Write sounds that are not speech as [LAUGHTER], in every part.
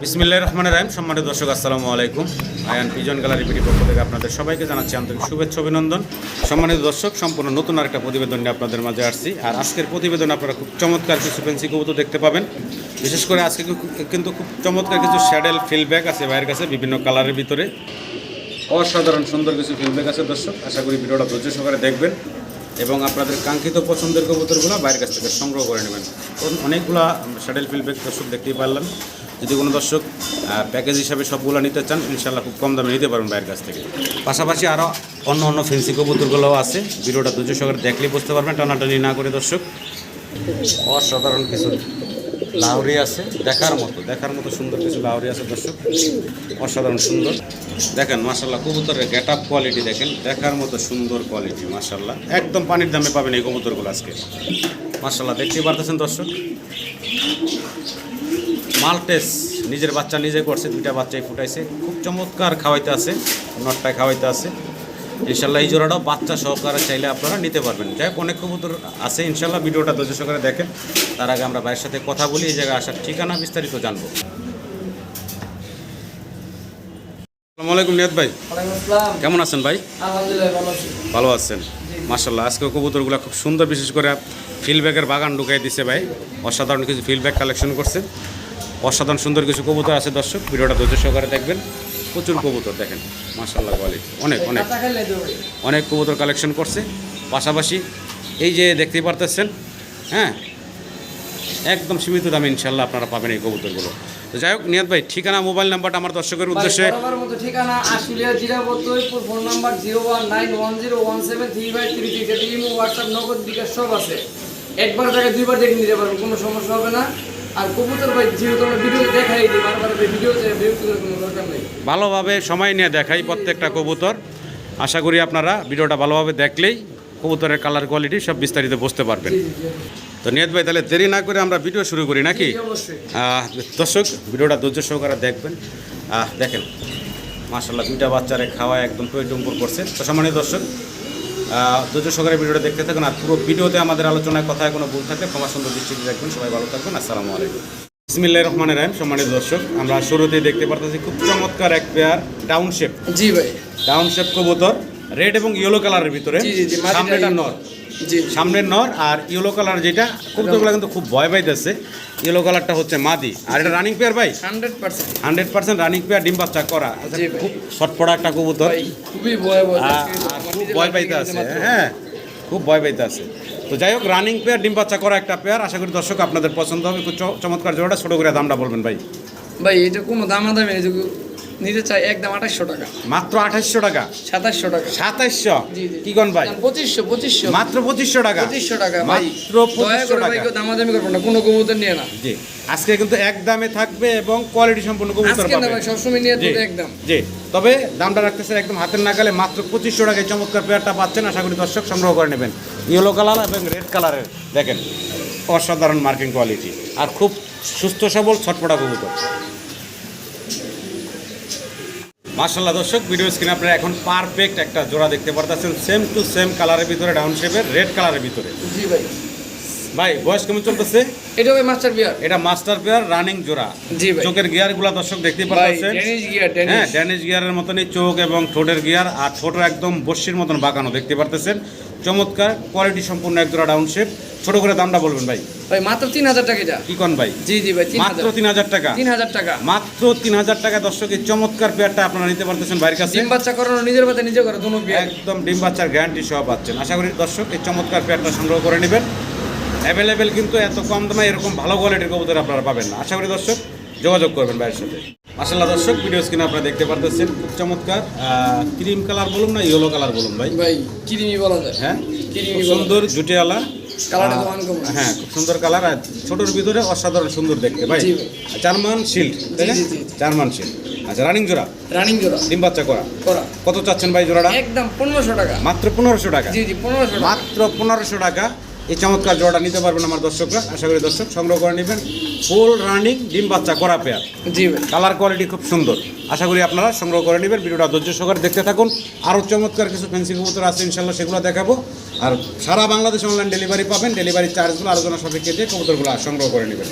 বিসমিল্লাহ রহমান রাহিম, সম্মানিত দর্শক, আসসালামু আলাইকুম। আয়ান পিজন গ্যালারি পিটি পক্ষ থেকে আপনাদের সবাইকে জানাচ্ছি আন্তরিক শুভেচ্ছা, অভিনন্দন। সম্মানিত দর্শক, সম্পূর্ণ নতুন আরেকটা প্রতিবেদন নিয়ে আপনাদের মাঝে আসছি। আর আজকের প্রতিবেদন আপনারা খুব চমৎকার কিছু ফেন্সি কবুতর দেখতে পাবেন। বিশেষ করে আজকে কিন্তু- খুব চমৎকার কিছু শ্যাডেল ফিল্ডব্যাক আছে ভাইয়ের কাছে, বিভিন্ন কালারের ভিতরে। অসাধারণ সুন্দর কিছু ফিল্ডব্যাক আছে দর্শক, আশা করি ভিডিওটা ধৈর্য সহকারে দেখবেন। এবং আপনাদের কাঙ্ক্ষিত পছন্দের কবুতরগুলো বাইরের কাছ থেকে সংগ্রহ করে নেবেন। অন- অনেকগুলা শ্যাডেল ফিলব্যাক দর্শক দেখতেই পারলাম যদি কোনো দর্শক প্যাকেজ হিসাবে সবগুলো নিতে চান ইনশাল্লাহ খুব কম দামে নিতে পারবেন বাইরের কাছ থেকে। পাশাপাশি আরও অন্য অন্য ফেন্সি কবুতরগুলোও আছে। ভিডিওটা দুজন সহকারে দেখলেই বুঝতে পারবেন, টানাটানি না করে দর্শক। অসাধারণ কিছু লাউরি আছে, দেখার মতো দেখার মতো সুন্দর কিছু লাউরি আছে দর্শক। অসাধারণ সুন্দর। দেখেন মাসাল্লাহ কবুতরের গেট আপ কোয়ালিটি দেখেন, দেখার মতো সুন্দর কোয়ালিটি মাসাল্লাহ একদম পানির দামে পাবেন এই কবুতরগুলো আজকে। মাসাল্লাহ দেখতেই পারতেছেন দর্শক। মালটেস নিজের বাচ্চা নিজে করছে দুইটা বাচ্চাই ফুটাইছে। খুব চমৎকার খাওয়াইতে আছে নটটায় খাওয়াইতে আছে। ইনশাল্লাহ এই জোড়াটাও বাচ্চা সহকারে চাইলে আপনারা নিতে পারবেন। যাই হোক অনেক কবুতর আছে ইনশাল্লাহ ভিডিওটা ধৈর্য সহকারে দেখেন। তার আগে আমরা ভাইয়ের সাথে কথা বলি এই জায়গায় আসার ঠিকানা বিস্তারিত জানব। আসসালামু আলাইকুম ভাই। কেমন আছেন ভাই? ভালো আছেন। মার্শাল্লাহ আজকে কবুতরগুলো খুব সুন্দর বিশেষ করে ফিলব্যাগের বাগান ঢুকাই দিছে ভাই। অসাধারণ কিছু ফিলব্যাগ কালেকশন করছে। অসাধারণ সুন্দর কিছু কবুতর আছে দর্শক ভিডিওটা ধৈর্য সহকারে দেখবেন। প্রচুর কবুতর দেখেন মার্শাল্লাহ কোয়ালিটি অনেক অনেক। অনেক কবুতর কালেকশন করছে। পাশাপাশি এই যে দেখতেই পারতেছেন হ্যাঁ একদম সীমিত দামে ইনশাল্লাহ আপনারা পাবেন এই কবুতরগুলো। তো যাই হোক নিয়াদ ভাই ঠিকানা মোবাইল নাম্বারটা আমার দর্শকের উদ্দেশ্যে। ঠিকানা Ashulia জিরাবতইপুর phone number zero one nine one zero one seven three five three three যেটা ইমো হোয়াটসঅ্যাপ নগদ বিকাশ সব আছে। একবার জায়গায় দুইবার দেখে নিতে পারবেন কোনো সমস্যা হবে না। আর কবুতর ভাই যেহেতু আমরা ভিডিও দেখাই দিই বারবার ভিডিও বিরক্ত করার কোনো দরকার নেই। ভালোভাবে সময় নিয়ে দেখাই প্রত্যেকটা কবুতর। আশা করি আপনারা ভিডিওটা ভালোভাবে দেখলেই কবুতরের কালার কোয়ালিটি সব বিস্তারিত বুঝতে পারবেন। তো নিয়ত ভাই তাহলে দেরি না করে আমরা ভিডিও শুরু করি নাকি? দর্শক ভিডিওটা ধৈর্য সহকারে দেখবেন। দেখেন মাসাল্লাহ দুইটা বাচ্চারে খাওয়া একদম টইটুম্পুর করছে। তো সম্মানিত দর্শক ধৈর্য সহকারে ভিডিওটা দেখতে থাকুন আর পুরো ভিডিওতে আমাদের আলোচনায় কথায় কোনো ভুল থাকলে ক্ষমা সুন্দর দৃষ্টিতে দেখবেন। সবাই ভালো থাকবেন। আসসালামু আলাইকুম। ইসমিল্লাহ রহমান রাহিম। সম্মানিত দর্শক আমরা শুরুতেই দেখতে পারতেছি খুব চমৎকার এক পেয়ার ডাউনশেপ জি ভাই। ডাউন শেপ কবুতর রেড এবং ইয়েলো কালারের ভিতরে। সামনেটা। নর সামনের নর আর ইয়েলো কালার যেটা কবুতরগুলো কিন্তু খুব ভয় পাইতেছে। ইয়েলো কালারটা হচ্ছে মাদি। আর এটা রানিং পেয়ার ভাই? Hundred percent. Hundred percent running pair ডিম বাচ্চা করা। জি খুব ছটপড়া একটা কবুতর। খুবই ভয় খুব ভয় পাইতে আছে হ্যাঁ। খুব ভয় পাইতে আছে। তো যাই হোক রানিং পেয়ার ডিম বাচ্চা করা একটা পেয়ার আশা করি দর্শক আপনাদের পছন্দ হবে। খুব চমৎকার জোড়াটা ছোটো করে দামটা বলবেন ভাই। ভাই এটা কোনো দামে যদি নিতে চাই একদম আঠাশশো টাকা। মাত্র আঠাশশো টাকা? সাতাশশো টাকা। জি। কি কোন ভাই? পঁচিশশো পঁচিশশো। মাত্র পঁচিশশো টাকা? পঁচিশশো টাকা মাত্র পঁচিশশো টাকা। দামাদামি করব না কোনো কবুতর নিয়ে না। জি। আজকে কিন্তু এক দামে থাকবে এবং কোয়ালিটি সম্পূর্ণ কবুতর পাবে। সবসময় নিয়ে একদম। জি। তবে দামটা রাখতেছেন একদম হাতের নাগালে মাত্র পঁচিশশো টাকায় চমৎকার পেয়ারটা পাচ্ছেন। আশা করি দর্শক সংগ্রহ করে নেবেন। ইয়েলো কালার এবং রেড কালারের দেখেন অসাধারণ মার্কিং কোয়ালিটি আর খুব সুস্থ সবল ছটপটা কবুতর। মার্শাল্লাহ দর্শক ভিডিও স্ক্রিনে আপনারা এখন পারফেক্ট একটা জোড়া দেখতে পারতেছেন সেম টু সেম কালারের ভিতরে ডাউন শেপের রেড কালারের ভিতরে। জি ভাই। ভাই বয়স কেমন চলতেছে? এটা ভাই মাস্টার বিয়ার এটা মাস্টার পেয়ার রানিং জোড়া। জি ভাই। চোখের গিয়ারগুলা দর্শক দেখতে পাচ্ছেন ড্যানিশ গিয়ার হ্যাঁ ড্যানিশ গিয়ারের মতনই চোখ এবং ঠোঁটের গিয়ার আর ঠোঁট একদম বস্যির মতন বাঁকানো দেখতে পারতেছেন। চমৎকার কোয়ালিটি সম্পূর্ণ এক জোড়া ডাউন শেপ ছোট করে দামটা বলবেন ভাই। ভাই মাত্র তিন হাজার টাকা এটা। কি কন ভাই? জি জি ভাই মাত্র তিন হাজার টাকা? তিন হাজার টাকা। মাত্র তিন হাজার টাকা দর্শক এই চমৎকার পেয়ারটা আপনারা নিতে পারতেছেন বাইরের কাছে। ডিম বাচ্চা করানো নিজের পাতে নিজে করে দুনো একদম ডিম বাচ্চার গ্যারান্টি সহ পাচ্ছেন আশা করি দর্শক এই চমৎকার পেয়ারটা সংগ্রহ করে নেবেন। অ্যাভেলেবেল কিন্তু এত কম দামে এরকম ভালো কোয়ালিটির কবুতর আপনারা পাবেন না। আশা করি দর্শক যোগাযোগ করবেন ভাইয়ের সাথে। মাসাল্লাহ দর্শক ভিডিও স্ক্রিনে আপনারা দেখতে পারতেছেন খুব চমৎকার। ক্রিম কালার বলুন না ইয়েলো কালার বলুন ভাই। ভাই কিরিমি বলা যায়। হ্যাঁ? সুন্দর জুটিয়ালা কালারটা তো। হ্যাঁ খুব সুন্দর কালার আর ছোটোর ভিতরে অসাধারণ সুন্দর দেখতে ভাই। জার্মান শিল্ড তাই না। German shield. আচ্ছা রানিং জোড়া? রানিং জোড়া। ডিম বাচ্চা করা। করা। কত চাচ্ছেন ভাই জোড়াটা? একদম পনেরোশো টাকা। মাত্র পনেরোশো টাকা। জি জি পনেরোশো টাকা। মাত্র পনেরোশো টাকা। এই চমৎকার জোড়াটা নিতে পারবেন আমার দর্শকরা। আশা করি দর্শক সংগ্রহ করে নেবেন। ফুল রানিং ডিম বাচ্চা করা পেয়ার জি কালার কোয়ালিটি খুব সুন্দর। আশা করি আপনারা সংগ্রহ করে নেবেন। ভিডিওটা ধৈর্য সহকারে দেখতে থাকুন। আরও চমৎকার কিছু ফেন্সি কবুতর আছে ইনশাল্লাহ সেগুলো দেখাবো। আর সারা বাংলাদেশ অনলাইন ডেলিভারি পাবেন। ডেলিভারি চার্জগুলো আলোচনা সাপেক্ষে দিয়ে কবুতরগুলো সংগ্রহ করে নেবেন।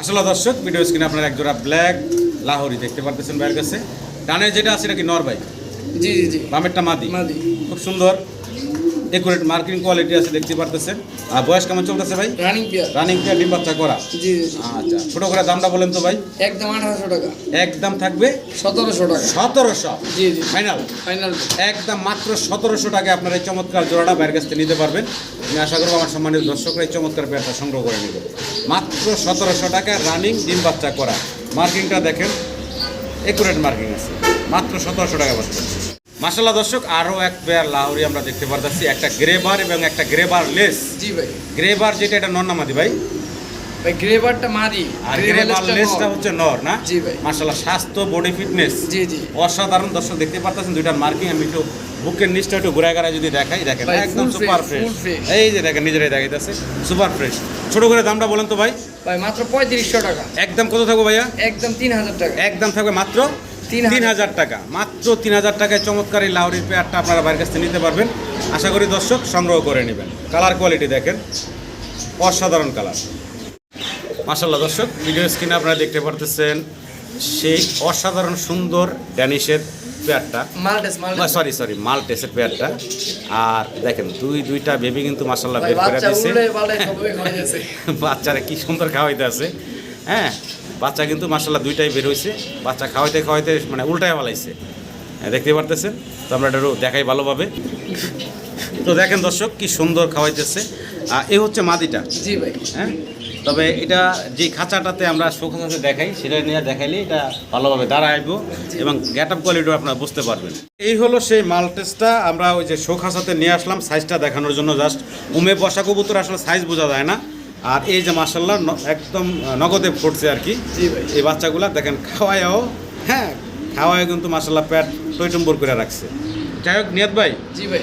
আসলে দর্শক ভিডিও স্ক্রিনে আপনারা এক জোড়া ব্ল্যাক লাহোরি দেখতে পারতেছেন ভাইয়ের কাছে। ডানের যেটা আছে এটা কি নর ভাই? জি জি জি। বামেরটা মাদি। মাদি। খুব সুন্দর। একুরেট মার্কিং কোয়ালিটি আছে দেখতে পারতেছেন। আর বয়স কেমন চলতেছে ভাই? রানিং পেয়ার রানিং পেয়ার ডিম বাচ্চা করা। জি আচ্ছা ছোট করে দামটা বলেন তো ভাই। একদম আঠারোশো টাকা। একদম থাকবে সতেরোশো টাকা। সতেরোশো। জি জি। ফাইনাল ফাইনাল একদম মাত্র সতেরোশো টাকায় আপনার এই চমৎকার জোড়াটা বাইরের কাছ থেকে নিতে পারবেন। আমি আশা করব আমার সম্মানিত দর্শকরা এই চমৎকার পেয়ারটা সংগ্রহ করে নেবে। মাত্র সতেরোশো টাকায় রানিং ডিম বাচ্চা করা। মার্কিংটা দেখেন। একুরেট মার্কিং আছে। মাত্র সতেরোশো টাকা পাচ্ছেন মাসাল্লাহ দর্শক আরও এক পেয়ার লাহোরি আমরা দেখতে পারতেছি। একটা গ্রেবার এবং একটা গ্রেবার লেস জি ভাই। গ্রেবার যেটা এটা নন্নামাদি ভাই? ভাই গ্রেভারটা মাদি। আর গ্রেভার লেসটা হচ্ছে নর না? জি ভাই। মাসাল্লাহ স্বাস্থ্য বডি ফিটনেস জি জি। অসাধারণ দর্শক দেখতে পাচ্ছেন দুইটার মার্কিং আমি একটু বুকের নিচটা একটু ঘুরে ঘুরে যদি দেখাই দেখেন একদম সুপার ফ্রেশ এই যে দেখেন নিজেরাই দেখাইতেছে সুপার ফ্রেশ ছোট করে দামটা বলেন তো ভাই। ভাই মাত্র পঁয়ত্রিশশো টাকা। একদম কত থাকব ভাইয়া? একদম তিন হাজার টাকা। একদম থাকবে মাত্র তিন হাজার। টাকা। মাত্র তিন হাজার টাকায় চমৎকার এই লাউরির পেয়ারটা আপনারা বাইরের কাছ থেকে নিতে পারবেন। আশা করি দর্শক সংগ্রহ করে নেবেন। কালার কোয়ালিটি দেখেন অসাধারণ কালার। মাসাল্লাহ দর্শক ভিডিও স্ক্রিনে আপনারা দেখতে পারতেছেন সেই অসাধারণ সুন্দর ড্যানিশের পেয়ারটা। সরি সরি মাল্টেসের পেয়ারটা। আর দেখেন দুই দুইটা বেবি কিন্তু মাসাল্লাহ বের করে গেছে বাচ্চারা কি সুন্দর খাওয়াইতে আছে। হ্যাঁ বাচ্চা কিন্তু মাসাল্লাহ দুইটাই বের হয়েছে বাচ্চা খাওয়াইতে খাওয়াইতে মানে উল্টায় পালাইছে। হ্যাঁ, দেখতে পারতেছেন? তো আমরা এটা একটু দেখাই ভালোভাবে। তো দেখেন দর্শক কি সুন্দর খাওয়াইতেছে। আর এই হচ্ছে মাদিটা। জি ভাই। হ্যাঁ তবে এটা যে খাঁচাটাতে আমরা শোখাচাতে দেখাই সেটা নিয়ে দেখাইলে এটা ভালোভাবে দাঁড়াইব এবং গ্যাট আপ কোয়ালিটিও আপনারা বুঝতে পারবেন। এই হলো সেই মালটেসটা আমরা ওই যে শোখাচাতে নিয়ে আসলাম সাইজটা দেখানোর জন্য জাস্ট উমে বসা কবুতর আসলে সাইজ বোঝা যায় না। আর এই যে মার্শাল্লাহ একদম নগদে ফুটছে আর কি। এই বাচ্চাগুলা দেখেন খাওয়ায়ও হ্যাঁ খাওয়ায় কিন্তু মার্শাল্লাহ প্যাট টইটম্বর করে রাখছে। যাই হোক নিয়ত ভাই জি ভাই।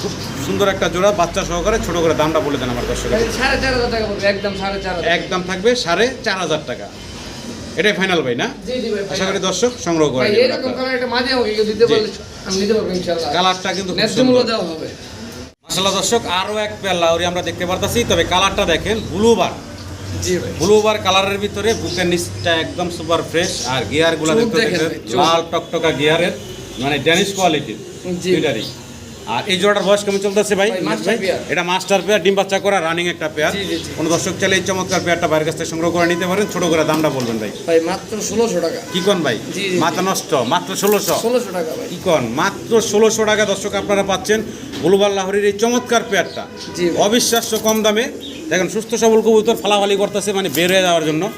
খুব সুন্দর একটা জোড়া বাচ্চা সহকারে ছোট করে দামটা বলে দেন আমার দর্শক একদম থাকবে সাড়ে চার হাজার টাকা। এটাই ফাইনাল ভাই না? আশা করি দর্শক সংগ্রহ করে কালারটা কিন্তু ন্যায্য মূল্য দেওয়া হবে। মাশাআল্লাহ দর্শক আরও এক পেয়ার লাউরি আমরা দেখতে পারতাছি তবে কালারটা দেখেন ব্লুবার ব্লুবার কালারের ভিতরে বুকের নিচটা একদম সুপার ফ্রেশ আর গিয়ারগুলো দেখতে। লাল টকটকা গিয়ারের মানে ড্যানিশ কোয়ালিটির। দুইটারই। আর এই জোড়াটার বয়স কেমন চলতেছে ভাই। এটা মাস্টার পেয়ার ডিম বাচ্চা করা রানিং একটা পেয়ার। কোনো দর্শক চাইলে এই চমৎকার পেয়ারটা বাইরের কাছ থেকে সংগ্রহ করে নিতে পারেন ছোট করে দামটা বলবেন ভাই। ভাই মাত্র ষোলোশো টাকা। কি কন ভাই। মাথা নষ্ট মাত্র ষোলোশো। ষোলোশো টাকা কি কন? মাত্র ষোলোশো টাকা দর্শক আপনারা পাচ্ছেন। গ্লোবাল লাহরির এই চমৎকার পেয়ারটা। জি অবিশ্বাস্য কম দামে। দেখেন সুস্থ সবল কবুতর ফালাফালি করতেছে মানে বের হয়ে যাওয়ার জন্য।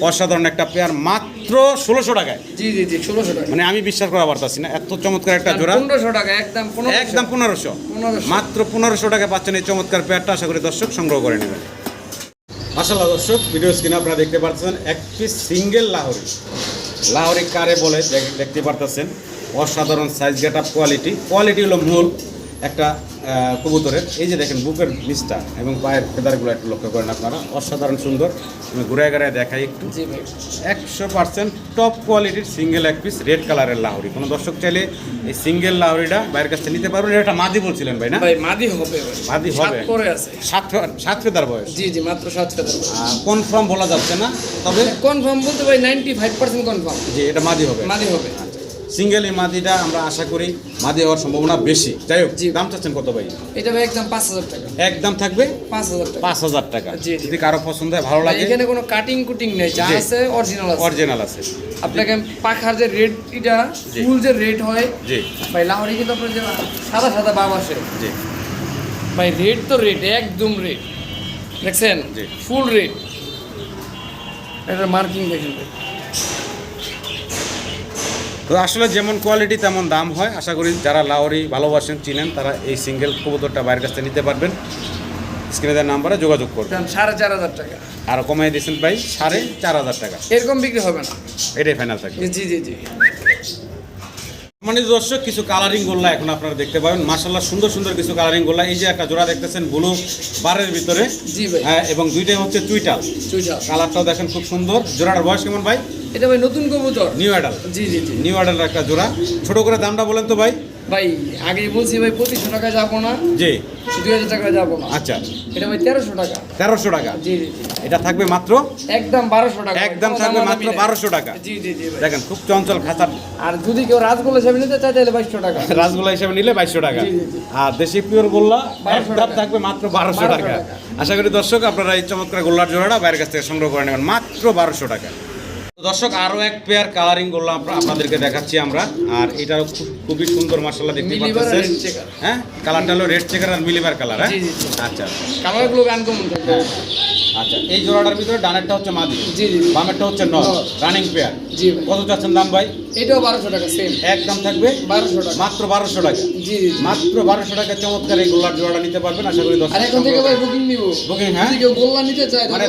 অসাধারণ একটা পেয়ার মাত্র ষোলোশো টাকায়। জি জি জি ষোলোশো টাকা মানে আমি বিশ্বাস করা পারতাছি না এত চমৎকার একটা জোড়া। পনেরোশো টাকা একদম একদম পনেরোশো। মাত্র পনেরোশো টাকা পাচ্ছেন এই চমৎকার পেয়ারটা আশা করি দর্শক সংগ্রহ করে নেবেন। মাসাল্লাহ দর্শক ভিডিও স্ক্রিনে আপনারা দেখতে পাচ্ছেন এক পিস সিঙ্গেল লাহরি। লাহরি কারে বলে দেখ- দেখতে পারতেছেন। অসাধারণ size get up quality quality হলো মূল। একটা কবুতরের। এই যে দেখেন বুকের নিচটা এবং পায়ের ফেদারগুলো একটু লক্ষ্য করেন আপনারা। অসাধারণ সুন্দর। আমি ঘুরে ঘুরে দেখাই একটু। একশো পার্সেন্ট টপ কোয়ালিটির সিঙ্গেল এক পিস রেড কালারের লাহরি। কোনো দর্শক চাইলে এই সিঙ্গেল লাহরিটা বাইরের কাছ থেকে নিতে পারবেন। এটা মাদি বলছিলেন ভাই না? ভাই মাদি হবে মাদি হবে। সাত সাত ফেদার বয়স। জি জি মাত্র সাত ফেদার কনফার্ম বলা যাচ্ছে না তবে কনফার্ম বলতে ভাই নাইনটি ফাইভ পার্সেন্ট কনফার্ম যে এটা মাদি হবে। মাদি হবে। সিঙ্গেল এই মাদিটা আমরা আশা করি মাদি হওয়ার সম্ভাবনা বেশি। যাই হোক। দাম চাচ্ছেন কত ভাই? এটা ভাই একদম পাঁচ হাজার টাকা। একদম থাকবে? পাঁচ হাজার টাকা। পাঁচ হাজার টাকা। যদি কারও পছন্দ হয় ভালো লাগে। এখানে কোনো কাটিং কুটিং নেই যা আছে অরিজিনাল আছে। অরিজিনাল আছে। আপনাকে পাখার যে রেট এটা ফুল যে রেট হয় জি। ভাই লাহোরি কিন্তু আপনার যে সাদা সাদা বাব আসে। জি। ভাই রেট তো রেট একদম রেট দেখছেন? জি। ফুল রেট এটা মার্কিং দেখেন ভাই। তো আসলে যেমন কোয়ালিটি তেমন দাম হয়। আশা করি যারা লাওরি ভালোবাসেন চিনেন তারা এই সিঙ্গেল কবুতরটা বাইরের কাছ থেকে নিতে পারবেন। স্ক্রিনে দেওয়ার নাম্বারে যোগাযোগ করবেন সাড়ে চার হাজার টাকা। আর কমাই দিয়েছেন ভাই সাড়ে চার হাজার টাকা। এরকম বিক্রি হবে না। এটাই ফাইনাল থাকবে। জি জি জি। মানে দর্শক কিছু কালারিং গোল্লা এখন আপনারা দেখতে পাবেন। মাসাল্লাহ সুন্দর সুন্দর কিছু কালারিং গোল্লা। এই যে একটা জোড়া দেখতেছেন ব্লু বারের ভিতরে। জি হ্যাঁ, এবং দুইটাই হচ্ছে টুইটাল কালারটাও দেখেন খুব সুন্দর। জোড়াটার বয়স কেমন ভাই? এটা ভাই নতুন কবুতর। নিউ অ্যাডাল জি জি জি। নিউ অ্যাডাল একটা জোড়া। ছোট করে দামটা বলেন তো ভাই। ভাই আগেই বলছি ভাই পঁচিশশো টাকা যাব না। জি। দুই হাজার টাকা যাব না। আচ্ছা। এটা ভাই তেরোশো টাকা। তেরোশো টাকা? জি এটা থাকবে মাত্র? একদম বারোশো টাকা। একদম থাকবে মাত্র বারোশো টাকা। জি জি জি দেখেন খুব চঞ্চল খাঁচার। আর যদি কেউ রাজগোলা হিসাবে নিতে চায় তাহলে বাইশশো টাকা। [LAUGHS] রাসগোল্লা হিসেবে নিলে বাইশশো টাকা। আর দেশি পিওর গোল্লা 1200 একদম টাকা। থাকবে মাত্র বারোশো টাকা। আশা করি দর্শক আপনারা এই চমৎকার গোল্লার জোড়াটা বাইরের কাছ থেকে সংগ্রহ করে নেবেন। মাত্র বারোশো টাকা। দর্শক আরও এক পেয়ার কালারিং গোল্লা আমরা- আপনাদেরকে দেখাচ্ছি আমরা। আর এটাও খুবই সুন্দর মাসাল্লাহ দেখতে পাচ্ছেন। হ্যাঁ? কালারটা হলো রেড চেকার আর মিলিবার কালার হ্যাঁ। আচ্ছা। কালারগুলো আনকমন আচ্ছা এই জোড়াটার ভিতরে ডানেরটা হচ্ছে মাদি জি জি। বামেরটা হচ্ছে নর। রানিং পেয়ার জি কত চাচ্ছেন দাম ভাই? এটাও বারোশো টাকা সেম একদম থাকবে? বারোশো টাকা। মাত্র বারোশো টাকা। জি জি। মাত্র বারোশো টাকা চমৎকার এই গোল্লার জোড়াটা নিতে পারবেন আশা করি দশ আর এখন থেকে ভাই বুকিং নিব। বুকিং হ্যাঁ? কেউ গোল্লা নিতে চায় মানে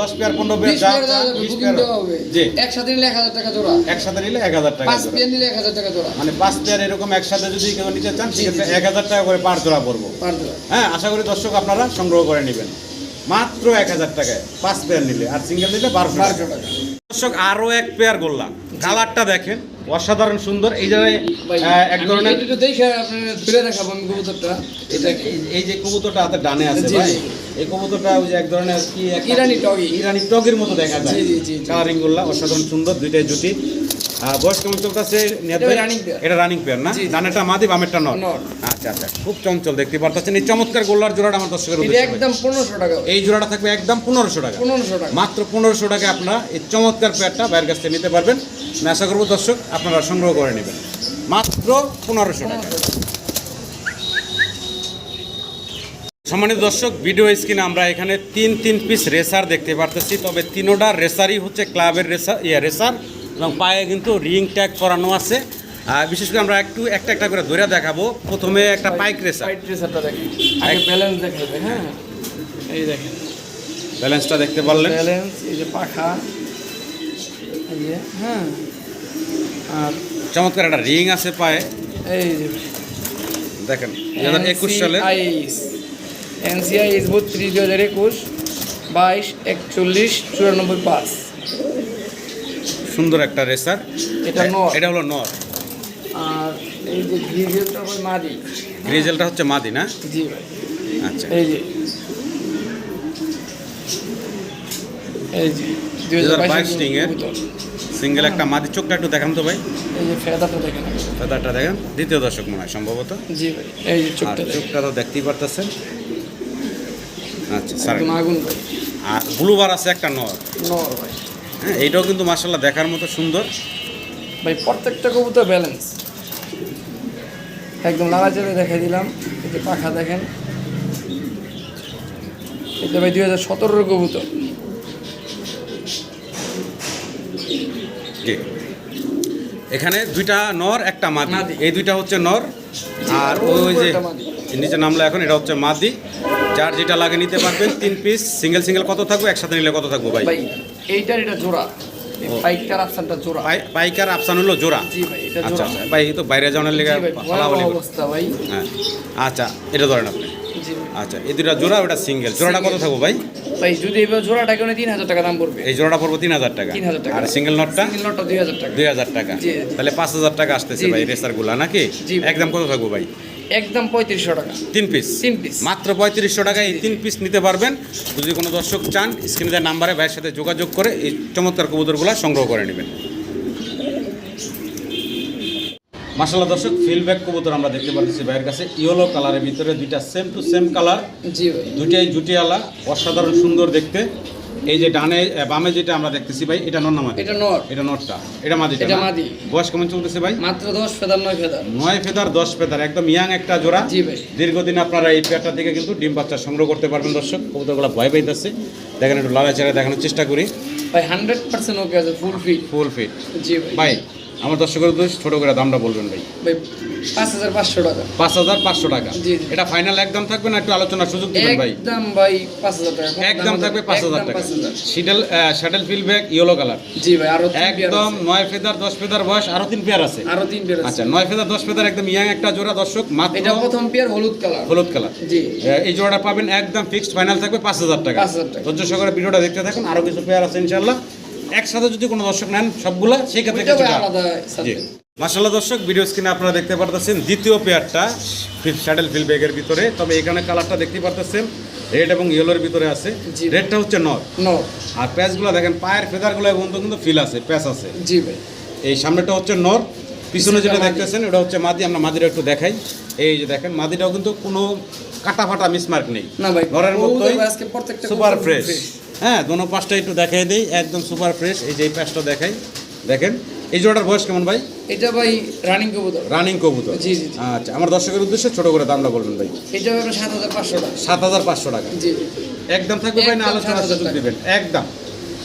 দশ পেয়ার পনেরো পেয়ার যা বিশ বুকিং পেয়ার হবে। জি একসাথে নিলে এক হাজার টাকা জোড়া। একসাথে নিলে এক হাজার টাকা পাঁচ পেয়ার নিলে এক হাজার টাকা জোড়া। মানে পাঁচ পেয়ার এরকম একসাথে যদি কেউ নিতে চান সেক্ষেত্রে এক হাজার টাকা করে পার জোড়া পড়ব। পার জোড়া। হ্যাঁ আশা করি দর্শক আপনারা সংগ্রহ করে নেবেন। মাত্র এক হাজার টাকায় পাঁচ পেয়ার নিলে আর সিঙ্গেল নিলে বারোশো টাকা। দর্শক আরও এক পেয়ার গোল্লা। কালারটা দেখেন অসাধারণ সুন্দর। এই জায়গায় এক ধরনের একটু দেখে দেখাবো আমি কবুতরটা। এটা এই- যে কবুতরটা হাতে ডানে আছে ভাই। এই কবুতরটা ওই যে এক ধরনের কি ইরানি টগি। ইরানি টগের মতো দেখা যায়। জি, জি, জি, জি। কালারিংগুলা অসাধারণ সুন্দর দুইটাই জুটি আর বয়স কেমন চলতেছে? এটা রানিং পেয়ার না। ডানেটা মাদি বামেরটা নর নর। আচ্ছা আচ্ছা খুব চঞ্চল দেখতে পারতেছেন। এই চমৎকার গোল্লার জোড়াটা আমার দর্শকের একদম পনেরোশো টাকা। এই জোড়াটা থাকবে একদম পনেরোশো টাকা। পনেরোশো টাকা। মাত্র পনেরোশো টাকা আপনারা এই চমৎকার পেয়ারটা বাইরের কাছ থেকে নিতে পারবেন। আশা করব দর্শক আপনারা সংগ্রহ করে নেবেন। মাত্র পনেরোশো টাকা। সম্মানিত দর্শক ভিডিও স্ক্রিনে আমরা এখানে তিন তিন পিস রেসার দেখতে পারতেছি। তবে তিনোটা রেসারই হচ্ছে ক্লাবের রেসার ইয়ে রেসার এবং পায়ে কিন্তু রিং ট্যাগ করানো আছে। আর বিশেষ করে আমরা একটু একটা একটা করে ধরে দেখাবো। প্রথমে একটা পাইক রেসার সাইড ট্রেসারটা দেখেন আগে ব্যালেন্স দেখাবে হ্যাঁ। এই দেখেন। ব্যালেন্সটা দেখতে পারলেন। ব্যালেন্স এই যে পাখা। এই যে হ্যাঁ। আর চমৎকার একটা রিং আছে পায়ে। এই যে দেখেন দুই হাজার একুশ সালে আইস এনসিআইএস বত্রিশ দুই হাজার একুশ বাইশ একচল্লিশ চুরানব্বই পাঁচ। সুন্দর একটা রেসার এটা। এটা হলো নর। আর এই যে গ্রিজেলটা হল মাদি গ্রিজেলটা হচ্ছে মাদি না? জি ভাই। আচ্ছা। এই যে। এই যে দুই 2022 স্টিং এর। সিঙ্গেল একটা মাদি। চোখটা একটু দেখান তো ভাই। এই যে ফেদারটা দেখেন। দ্বিতীয় দর্শক মনে হয় সম্ভবত। জি ভাই এই যে চোখটা চোখটা তো দেখতেই পারতেছেন। আচ্ছা স্যার। আগুন আর ব্লুবার আছে একটা নর। নর ভাই। হ্যাঁ এইটাও কিন্তু মার্শাল্লাহ দেখার মতো সুন্দর। ভাই প্রত্যেকটা কবুতর ব্যালেন্স একদম লাগাচারে দেখাই দিলাম। এই যে পাখা দেখেন। এটা ভাই দুই হাজার সতেরোর কবুতর। এখানে দুইটা নর একটা মাদি। এই দুইটা হচ্ছে নর। আর ওই যে। নিচে নামলো এখন এটা হচ্ছে মাদি। যার যেটা লাগে নিতে পারবেন তিন পিস সিঙ্গেল সিঙ্গেল কত থাকব? একসাথে নিলে কত থাকব ভাই এইটার এটা জোড়া। পাইকার আফসানটা জোড়া। পাই- পাইকার আফসান হলো জোড়া? জি ভাই এটা আচ্ছা জোড়া ভাই তো বাইরে যাওয়ার লেগে। অবস্থা ভাই। হ্যাঁ। আচ্ছা এটা ধরেন আপনি। আচ্ছা এই দুটা জোড়া ওটা সিঙ্গেল জোড়াটা কত। থাকব ভাই? ভাই যদি এবার জোড়াটা কেন তিন হাজার টাকা দাম পড়বে। এই জোড়াটা পড়ব তিন হাজার টাকা। 3000 টাকা। আর সিঙ্গেল নটটা সিঙ্গেল নটটা দুই হাজার টাকা। দুই হাজার টাকা। তাহলে পাঁচ হাজার টাকা আসতেছে ভাই জি। রেসারগুলা নাকি? একদম কত থাকব ভাই? একদম পঁয়ত্রিশশো টাকা। তিন পিস তিন পিস মাত্র পঁয়ত্রিশশো টাকায় এই তিন পিস নিতে পারবেন। যদি কোনো দর্শক চান স্ক্রিনে নাম্বারে ভাইয়ের সাথে যোগাযোগ করে এই চমৎকার কবুতরগুলো সংগ্রহ করে নেবেন। মাসাল্লাহ দর্শক ফিলব্যাক কবুতর আমরা দেখতে পাচ্ছি ভাইয়ের কাছে। ইয়েলো কালারের ভিতরে দুইটা সেম টু সেম কালার জি দুইটাই জুটিয়ালা অসাধারণ সুন্দর দেখতে। এই যে ডানে বামে যেটা আমরা দেখতেছি ভাই এটা নর না মাদি? এটা নর। এটা নটটা এটা মাদিটা এটা মাদি। বয়স কেমন চলতেছে ভাই? মাত্র দশ ফেদার নয় ফেদার। নয় ফেদার দশ ফেদার একদম ইয়াং একটা জোড়া। জি ভাই। দীর্ঘদিন আপনারা এই পেয়ারটা থেকে কিন্তু ডিম বাচ্চা সংগ্রহ করতে পারবেন দর্শক। কবুতরগুলো ভয় পাইতেছে। দেখেন একটু লালা চেহারা দেখানোর চেষ্টা করি। ভাই হান্ড্রেড পার্সেন্ট ওকে আছে ফুল ফিট ফুল ফিট জি ভাই। ভাই আমার দর্শকের উদ্দেশ্যে ছোটো করে দামটা বলবেন ভাই। ভাই পাঁচ হাজার পাঁচশো টাকা। পাঁচ হাজার পাঁচশো টাকা। জি, জি। এটা ফাইনাল একদম থাকবে না একটু আলোচনার সুযোগ দেবেন ভাই? একদম ভাই পাঁচ হাজার টাকা। একদম থাকবে পাঁচ হাজার টাকা। 5,000 শিডেল শ্যাডেল ফিল ব্যাগ ইয়েলো কালার জি ভাই আরও একদম নয় ফেদার দশ ফেদার বয়স আরও তিন পেয়ার আছে। আরও তিন পেয়ার আচ্ছা নয় ফেদার দশ ফেদার একদম ইয়াং একটা জোড়া দর্শক মাত্র এটা প্রথম পেয়ার হলুদ কালার হলুদ কালার জি। এই জোড়াটা পাবেন একদম ফিক্সড ফাইনাল থাকবে পাঁচ হাজার টাকা। 5,000 টাকা। ধৈর্য সহকারে ভিডিওটা দেখতে থাকুন। আরও কিছু পেয়ার আছে ইনশাল্লাহ একসাথে যদি কোনো দর্শক নেন সবগুলা সেই ক্ষেত্রে কিছুটা। মাসাল্লাহ দর্শক ভিডিও স্ক্রিনে আপনারা দেখতে পারতেছেন দ্বিতীয় পেয়ারটা স্যাডেল ফিল ব্যাগের ভিতরে। তবে এখানে কালারটা দেখতে পারতেছেন রেড এবং ইয়েলোর ভিতরে আছে। রেডটা হচ্ছে নর নো আর প্যাচগুলো দেখেন পায়ের ফেদারগুলো পর্যন্ত কিন্তু ফিল আছে প্যাচ আছে। জি ভাই। এই সামনেটা হচ্ছে নর পিছনে যেটা দেখতেছেন ওটা হচ্ছে মাদি আমরা মাদিটা একটু দেখাই। এই যে দেখেন মাদিটাও কিন্তু কোনো কাটা ফাটা মিসমার্ক নেই। না ভাই ঘরের কবুতর মতোই ভাই আজকে প্রত্যেকটা সুপার ফ্রেশ। হ্যাঁ দোনো পাঁচটা একটু দেখাই দিই একদম সুপার ফ্রেশ এই যে এই প্যাচটা দেখাই। দেখেন এই জোড়াটার বয়স কেমন ভাই? এটা ভাই রানিং কবুতর। রানিং কবুতর। জি, জি। আচ্ছা আমার দর্শকের উদ্দেশ্যে ছোট করে দামটা বলবেন ভাই। এটা হবে সাত হাজার পাঁচশো টাকা। সাত হাজার পাঁচশো টাকা। জি একদম থাকবে ভাই না আলোচনা 7,000 সুযোগ। দিবেন। একদম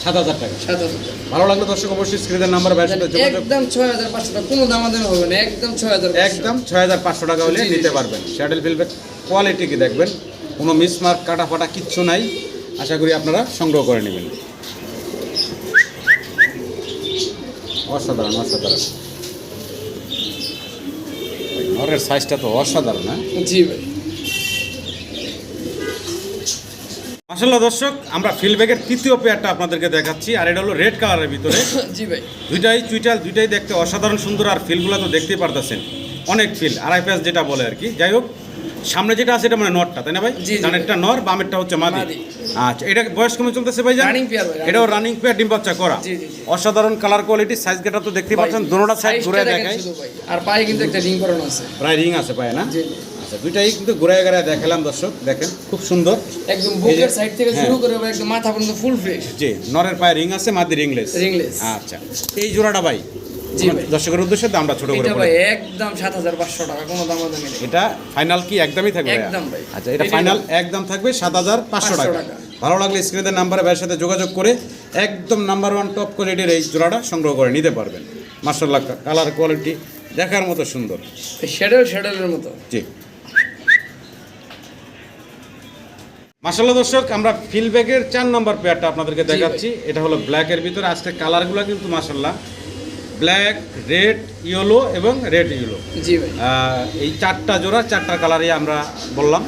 সাত হাজার টাকা। সাত হাজার ভালো লাগলে দর্শক অবশ্যই স্ক্রিনের নাম্বার যোগাযোগ একদম ছয় হাজার পাঁচশো টাকা কোনো দামাদামি হবে না একদম ছয় হাজার একদম ছয় হাজার পাঁচশো টাকা হলে নিতে পারবেন। শ্যাডেল ফিলবেক কোয়ালিটি কি দেখবেন? কোনো মিসমার্ক কাটা ফাটা কিচ্ছু নাই। আশা করি আপনারা সংগ্রহ করে নেবেন। অসাধারণ অসাধারণ। নরের সাইজটা তো অসাধারণ হ্যাঁ? জি ভাই। আসলে দর্শক আমরা ফিলব্যাগের তৃতীয় পেয়ারটা আপনাদেরকে দেখাচ্ছি আর এটা হলো রেড কালারের ভিতরে। [COUGHS] জি ভাই। দুইটাই চুইটাল দুইটাই দেখতে অসাধারণ সুন্দর আর ফিলগুলো তো দেখতেই পারতেছেন। অনেক ফিল আড়াই প্যাস যেটা বলে আর কি। যাই হোক সামনে যেটা আছে এটা মানে নরটা তাই না ভাই ডানেরটা নর বামেরটা হচ্ছে মাদি। আচ্ছা এটা বয়স কেমন চলতেছে ভাই pair এটাও রানিং পেয়ার ডিম বাচ্চা করা। অসাধারণ কালার কোয়ালিটি সাইজ গেটা তো দেখতে পাচ্ছেন দোনোটা সাইড ঘুরে দেখায়। আর পায়ে কিন্তু একটা রিং করানো আছে প্রায় রিং আছে পায়ে না জি আচ্ছা দুইটাই কিন্তু ঘুরে ঘুরে দেখালাম দর্শক দেখেন খুব সুন্দর একদম বুকের সাইড থেকে হ্যাঁ। শুরু করে একদম মাথা পর্যন্ত ফুল ফ্রেশ জি নরের পায়ে রিং আছে মাদি রিংলেস Ringless। আচ্ছা এই জোড়াটা ভাই। দর্শকের উদ্দেশ্যে দামটা ছোট করে বলে একদম সাত হাজার পাঁচশো টাকা কোনো দামাদামি নেই। এটা ফাইনাল কি একদমই থাকবে? একদম ভাই। আচ্ছা এটা ফাইনাল একদম থাকবে সাত হাজার পাঁচশো টাকা। ভালো লাগলে স্ক্রিনের নাম্বারে ভাইয়ের সাথে যোগাযোগ করে একদম নাম্বার ওয়ান টপ কোয়ালিটির এই জোড়াটা সংগ্রহ করে নিতে পারবেন। মার্শাল্লাহ কালার কোয়ালিটি দেখার মতো সুন্দর। শ্যাডেল শ্যাডেলের মতো। জি। মাসাল্লাহ দর্শক আমরা ফিলব্যাগের চার নম্বর পেয়ারটা আপনাদেরকে দেখাচ্ছি। এটা হলো ব্ল্যাকের ভিতরে। আজকে কালারগুলো কিন্তু মাসাল্লাহ ব্ল্যাক রেড ইয়েলো এবং রেড ইয়েলো। জি ভাই। এই চারটা জোড়া চারটা কালারই আমরা বললাম।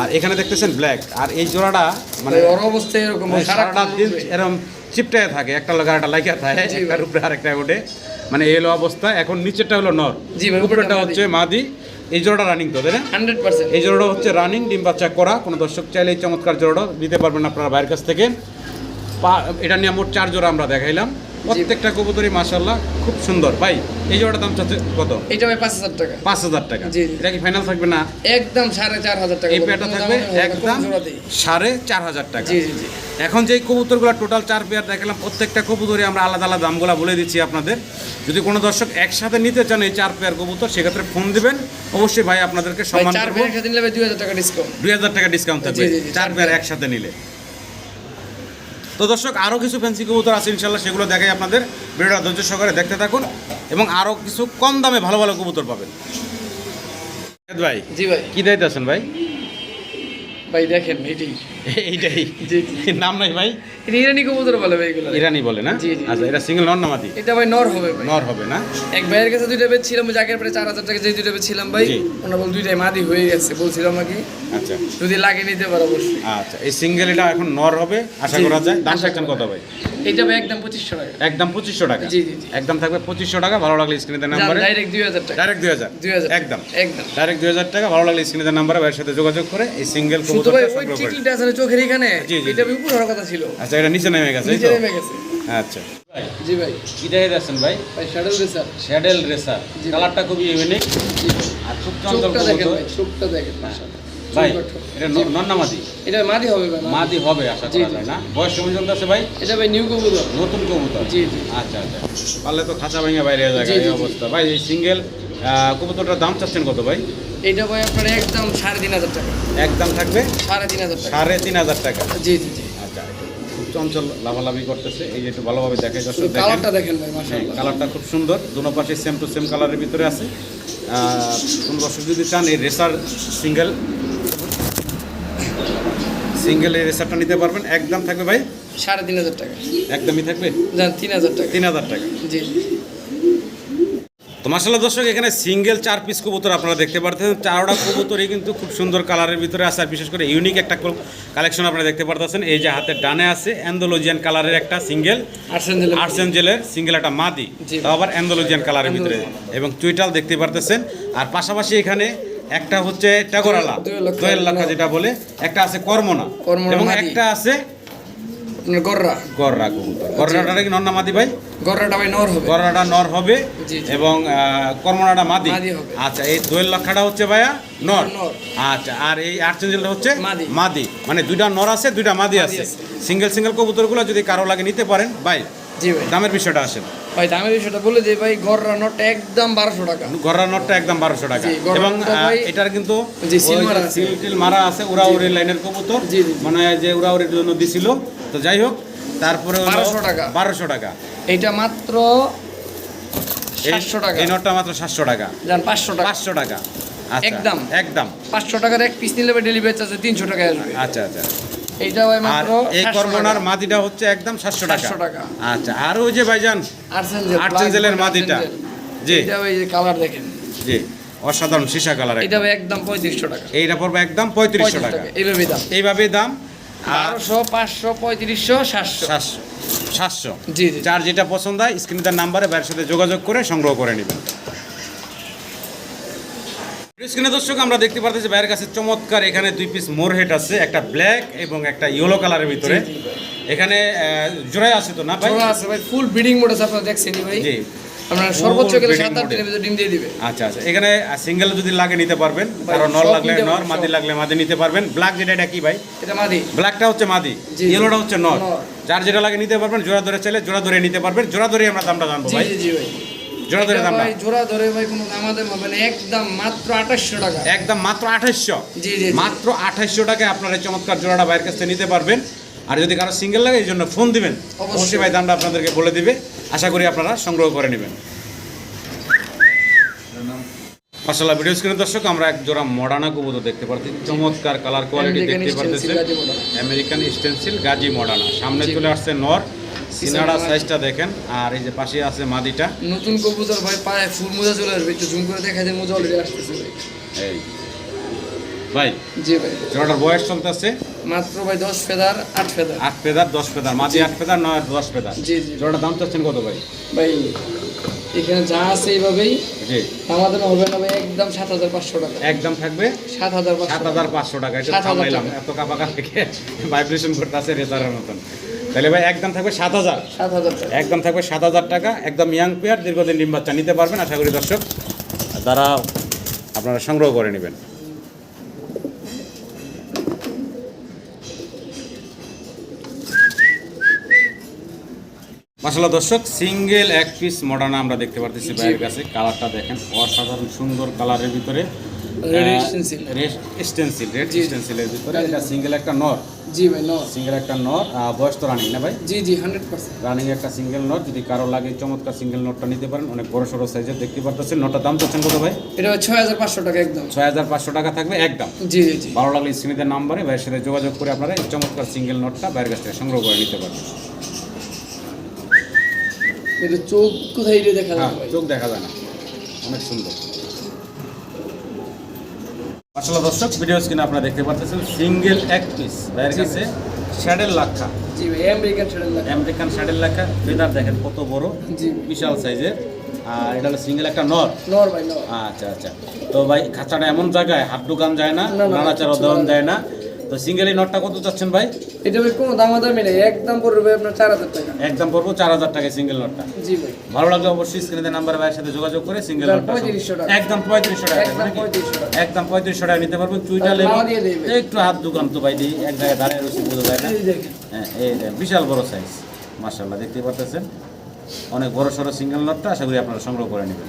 আর এখানে দেখতেছেন ব্ল্যাক। আর এই জোড়াটা মানে মানে ওর অবস্থা এরকম মানে সারাটা সারাটা দিন এরকম চিপটায় থাকে একটা লোক একটা লাইকা থাকে একটার। উপরে আরেকটা ওঠে। মানে এলো অবস্থা। এখন নিচেরটা হলো নর। উপরেটা উপরেরটা হচ্ছে মাদি। এই জোড়াটা রানিং তো তাই না? এই জোড়াটা হচ্ছে রানিং ডিম বাচ্চা করা। কোনো দর্শক চাইলে এই চমৎকার জোড়াটা নিতে পারবেন আপনারা বাইরের কাছ থেকে। এটা নিয়ে মোট চার জোড়া আমরা দেখাইলাম। প্রত্যেকটা কবুতরই মাসাল্লাহ খুব সুন্দর। ভাই এই জোড়াটার দাম কত? এটা ভাই পাঁচ হাজার টাকা। পাঁচ হাজার টাকা। জি। এটা কি ফাইনাল থাকবে না? একদম সাড়ে চার হাজার টাকা এই বলে, পেয়ারটা থাকবে একদম। সাড়ে চার হাজার টাকা। জি জি এখন যে কবুতরগুলো টোটাল চার পেয়ার দেখালাম প্রত্যেকটা কবুতরই আমরা আলাদা আলাদা দামগুলো বলে দিচ্ছি আপনাদের। যদি কোনো দর্শক একসাথে নিতে চান এই চার পেয়ার কবুতর সেক্ষেত্রে ফোন দিবেন। অবশ্যই ভাই আপনাদেরকে সম্মান দুই হাজার টাকা ডিসকাউন্ট দুই হাজার টাকা ডিসকাউন্ট থাকবে। চার পেয়ার। একসাথে নিলে। তো দর্শক আরও কিছু ফ্যান্সি কবুতর আছে ইনশাল্লাহ সেগুলো দেখাই আপনাদের। ভিডিওটা ধৈর্য সহকারে দেখতে থাকুন এবং আরও কিছু কম দামে ভালো ভালো কবুতর পাবেন। ভাই জি ভাই। কী দায়িত্ব আছেন ভাই? ভাই দেখেন এটাই এইটাই। নাম নাই ভাই? ইরানি কবুতর বলে ভাই এগুলো। ইরানি বলে না। আচ্ছা এটা সিঙ্গেল নন নামাদি এটা ভাই নর হবে ভাই। নর হবে না? এক ভাইয়ের কাছে দুইটা বেচ ছিলাম জাকের পরে চার হাজার টাকা যে দুইটা বেচ ছিলাম ভাই। ওনার বল দুইটাই মাদি হয়ে গেছে বলছিলাম নাকি আচ্ছা। যদি লাগে নিতে পারো অবশ্যই। আচ্ছা এই সিঙ্গেল এটা এখন নর হবে? আশা করা যায়? দাম থাকছেন কত ভাই? এটা ভাই একদম পঁচিশশো টাকা। একদম পঁচিশশো টাকা? জি, জি। একদম থাকবে পঁচিশশো টাকা ভালো লাগলে স্ক্রিনে নাম্বারে ডাইরেক্ট দুই হাজার টাকা। ডাইরেক্ট দুই হাজার? দুই হাজার। একদম। একদম। ডাইরেক্ট দুই হাজার টাকা ভালো লাগলে স্ক্রিনে নাম্বারে ভাইয়ের সাথে যোগাযোগ করে এই সিঙ্গেল শুধু ভাই কবুতরটা ওই সংগ্রহ করে চিকিটা আছে না চোখের এখানে জি, জি, এটা জি। উপর হওয়ার কথা ছিল। আচ্ছা এটা নিচে নেমে গেছে এই নিচে তো? নেমে গেছে। আচ্ছা। ভাই জি ভাই। কি দেখে যাচ্ছেন ভাই? ভাই শ্যাডেল রেসার শ্যাডেল রেসার জি। কালারটা খুবই ইউনিক জি ভাই। আর খুব চঞ্চল চোখটা দেখেন ভাই চোখটা দেখেন মাশাআল্লাহ। ভাই চোখ ঠোঁট। এটা ন- নন্নামাদি এটা মাদি হবে ভাই মাদি। মাদি হবে আশা জি, করা জি, যায় না। বয়স কেমন চলতেছে ভাই? এটা ভাই নিউ কবুতর। নতুন কবুতর? জি, জি। আচ্ছা আচ্ছা। পারলে তো খাঁচা ভেঙে বাইরে হয়ে জি, যায় জি, এই জি। অবস্থা। ভাই এই সিঙ্গেল কবুতরটার দাম চাচ্ছেন কত ভাই? এটা ভাই আপনার একদম সাড়ে তিন হাজার টাকা। একদম থাকবে? সাড়ে তিন হাজার সাড়ে তিন হাজার টাকা? জি জি জি। আচ্ছা খুব চঞ্চল লাভালাভি করতেছে। এই যে একটু ভালোভাবে দেখে দর্শক কালারটা দেখেন। ভাই হ্যাঁ, মাশাআল্লাহ কালারটা খুব সুন্দর। দুনো পাশে সেম টু সেম কালারের ভিতরে আছে। কোন দর্শক যদি চান এই রেসার সিঙ্গেল সিঙ্গেল এই রেসারটা নিতে পারবেন। একদম থাকবে ভাই? সাড়ে তিন হাজার টাকা। একদমই থাকবে? তিন হাজার টাকা। তিন হাজার টাকা। জি। তো মাসাল্লাহ দর্শক এখানে সিঙ্গেল চার পিস কবুতর আপনারা দেখতে পারতেছেন। চারোটা কবুতরই কিন্তু খুব সুন্দর কালারের ভিতরে আছে আর বিশেষ করে ইউনিক একটা কালেকশন আপনারা দেখতে পারতেছেন। এই যে হাতের ডানে আছে অ্যান্ডোলজিয়ান কালারের একটা সিঙ্গেল আর্সেঞ্জেল আর্সেঞ্জেলের সিঙ্গেল একটা মাদি। আবার অ্যান্ডোলজিয়ান কালারের ভিতরে। এবং চুইটাল দেখতে পারতেছেন। আর পাশাপাশি এখানে একটা হচ্ছে টাগরালা দোয়েল লক্ষা যেটা বলে একটা আছে কর্মনা। এবং একটা আছে গররা। গররা কবুতর গররাটা কি মাদি ভাই? গররাটা ভাই নর হবে। গররাটা নর হবে। এবং কর্মনাটা মাদি? আচ্ছা এই দোয়েল লক্ষাটা হচ্ছে ভাইয়া নর। আচ্ছা আর এই আর্চেঞ্জেলটা হচ্ছে মাদি। মানে দুইটা নর আছে দুইটা মাদি আছে। সিঙ্গেল সিঙ্গেল কবুতরগুলো যদি কারও লাগে নিতে পারেন ভাই ভাই। দামের বিষয়টা আসেন। ভাই দামের বিষয়টা বলে দিই ভাই গররা নটটা একদম বারোশো টাকা। গররা নটটা একদম বারোশো টাকা। এবং এটার কিন্তু সিল মারা আছে। উড়াউড়ি লাইনের কবুতর। মানে যে উড়াউড়ির জন্য দিছিল। তো যাই হোক তারপরে 1200 টাকা। বারোশো টাকা। এইটা মাত্র সাতশো টাকা। এই নটটা মাত্র সাতশো টাকা। যান পাঁচশো টাকা। পাঁচশো টাকা। একদম? একদম। পাঁচশো টাকার এক পিস নিলে ডেলিভারি চার্জ তিনশো টাকা আসবে। আচ্ছা আচ্ছা। এইটা ভাই মাত্র এই 700 মাদিটা হচ্ছে একদম সাতশো টাকা। 700 টাকা। আচ্ছা আর ওই যে ভাইজান আর্সেঞ্জেল আর্চেঞ্জেলের মাদিটা। জি। এটা ভাই কালার দেখেন। জি অসাধারণ সীসা কালার এটা একদম। পঁয়ত্রিশশো টাকা। এইটা পড়বে একদম পঁয়ত্রিশশো পঁয়ত্রিশ টাকা। টাকা। এইভাবে দাম। এইভাবে দাম। বারোশো পাঁচশো পঁয়ত্রিশশো সাতশো। সাতশো। সাতশো। জি যার যেটা পছন্দ হয় স্ক্রিনের নাম্বারে বাইরের সাথে যোগাযোগ করে সংগ্রহ করে নেবেন। স্ক্রিনে দর্শক আমরা দেখতে পারতেছি বাইরের কাছে চমৎকার এখানে দুই পিস মোর হেড আছে একটা ব্ল্যাক এবং একটা ইয়েলো কালারের ভিতরে। এখানে জোড়ায় আছে তো না ভাই? আছে ভাই ফুল ব্রিডিং মোড আছে আপনারা দেখছেনই ভাই। জি। আপনার সর্বোচ্চ গেলে সাত আট। দিনের ভিতরে ডিম দিয়ে দিবে। আচ্ছা আচ্ছা। এখানে সিঙ্গেল যদি লাগে নিতে পারবেন কারণ নর লাগলে নর মাদি লাগলে মাদি নিতে পারবেন। ব্ল্যাক যেটা এটা কি ভাই? এটা মাদি। ব্ল্যাকটা হচ্ছে মাদি। ইয়েলোটা হচ্ছে নর। যার যেটা লাগে নিতে পারবেন জোড়া ধরে চাইলে জোড়া ধরে নিতে পারবেন। জোড়া ধরে আমরা দামটা জানব ভাই। জি জি ভাই। জোড়া ধরে এটা ভাই জোড়া ধরে ভাই কোনো দামাদাম হবে না। একদম মাত্র আঠাশশো টাকা। একদম মাত্র জি, জি, টাকায় আপনারা চমৎকার জোড়াটা বাইরের কাছ থেকে নিতে পারবেন। আর যদি কারও সিঙ্গেল লাগে এই জন্য ফোন দিবেন। অবশ্যই ভাই দামটা আপনাদেরকে বলে দিবে। আশা করি আপনারা সংগ্রহ করে নেবেন। মাসাল্লাহ ভিডিও স্ক্রিনের দর্শক আমরা এক জোড়া মডার্না কবুতর দেখতে পাচ্ছি চমৎকার কালার কোয়ালিটি দেখতে Gazi American stencil Gazi modena. সামনে চলে আসছে নর। সিনাড়া সাইজটা দেখেন আর এই যে পাশে আছে মাদিটা। নতুন কবুতর ভাই পায়ে ফুল মোজা চলে আসবে একটু জুম করে দেখা যায় মোজা অলরেডি আসতেছে। ভাই এই। ভাই জি ভাই। জোড়াটার বয়স চলতেছে? মাত্র ভাই দশ ফেদার আট ফেদার। আট পেদার দশ পেদার মাঝে আট পেদার নয় দশ পেদার জি জি। জোড়াটার দাম চাচ্ছেন কত ভাই? ভাই এখানে যা আছে এইভাবেই আমাদের হবে না ভাই একদম সাত হাজার পাঁচশো টাকা। একদম থাকবে? সাত হাজার সাত হাজার পাঁচশো টাকা এটা 7,000 থামাইলাম। এত কাপাকা থেকে ভাইব্রেশন করতে আছে রেজারের মতন। তাহলে ভাই একদম থাকবে সাত হাজার। সাত হাজার একদম থাকবে সাত হাজার টাকা একদম ইয়াং পেয়ার দীর্ঘদিন ডিম বাচ্চা নিতে পারবেন আশা করি দর্শক তারা আপনারা সংগ্রহ করে নেবেন। মাসালা দর্শক সিঙ্গেল এক পিস মডার্ন আমরা দেখতে পারতেছি বাইরের কাছে। কালারটা দেখেন অসাধারণ সুন্দর কালারের ভিতরে স্টেন্সিল রেড স্টেন্সিলের ভিতরে। এটা সিঙ্গেল একটা নর জি ভাই সিঙ্গেল একটা নর আহ, বয়স তো রানিং না ভাই? জি জি হান্ড্রেড পার্সেন্ট রানিং একটা সিঙ্গেল যদি কারও লাগে চমৎকার সিঙ্গেল নোটটা নিতে পারেন অনেক বড় সড়ো সাইজের দেখতে পারতেছেন দাম চাচ্ছেন কত ভাই? এটা ছয় হাজার পাঁচশো টাকা একদম। ছয় হাজার পাঁচশো টাকা থাকবে একদম। জি জি জি। ভালো লাগলে নাম্বারে ভাইয়ের সাথে যোগাযোগ করে আপনারা এই চমৎকার সিঙ্গেল নোটটা বাইরের কাছ থেকে সংগ্রহ করে নিতে পারবেন। এটা চোখ কোথায় এটা দেখা হ্যাঁ যাবে ভাই চোখ দেখা যায় না। অনেক সুন্দর। আসলে দর্শক ভিডিও স্ক্রিনে আপনারা দেখতে পাচ্ছেন সিঙ্গেল এক পিস ভাইয়ের। কাছে শ্যাডেল লাখা জি আমেরিকান ছেড়ে লাগে আমেরিকান শ্যাডেল লাখা ফেদার দেখেন কত বড় জি। বিশাল সাইজের আর এটা হলো সিঙ্গেল একটা নর। নর ভাই নর। আচ্ছা আচ্ছা। তো ভাই খাঁচাটা এমন জায়গায় হাত দোকান যায় না, নাড়াচাড়া দেওয়ান যায় না। তো সিঙ্গেল এই নটটা কত চাচ্ছেন ভাই? এটা ভাই কোনো দামাদামি নেই একদম পড়বে আপনার চার হাজার টাকা। একদম পড়ব চার হাজার টাকায় সিঙ্গেল নটটা। জি ভাই। ভালো লাগলে অবশ্যই স্ক্রিনে নাম্বার ভাইয়ের সাথে যোগাযোগ করে সিঙ্গেল দাম নটটা 3500 টাকা। একদম পঁয়ত্রিশশো টাকা একদম নাকি? 3500 টাকা। পঁয়ত্রিশশো টাকা নিতে পারবেন। চুইটা লেবু। একটু হাত দোকান তো ভাই দিই এক জায়গায় দাঁড়িয়ে রয়েছে বোঝা যায় এই হ্যাঁ এই বিশাল বড় সাইজ মার্শাল্লাহ দেখতেই পাচ্ছেন অনেক বড় সড়ো সিঙ্গেল নটটা আশা করি আপনারা সংগ্রহ করে নেবেন।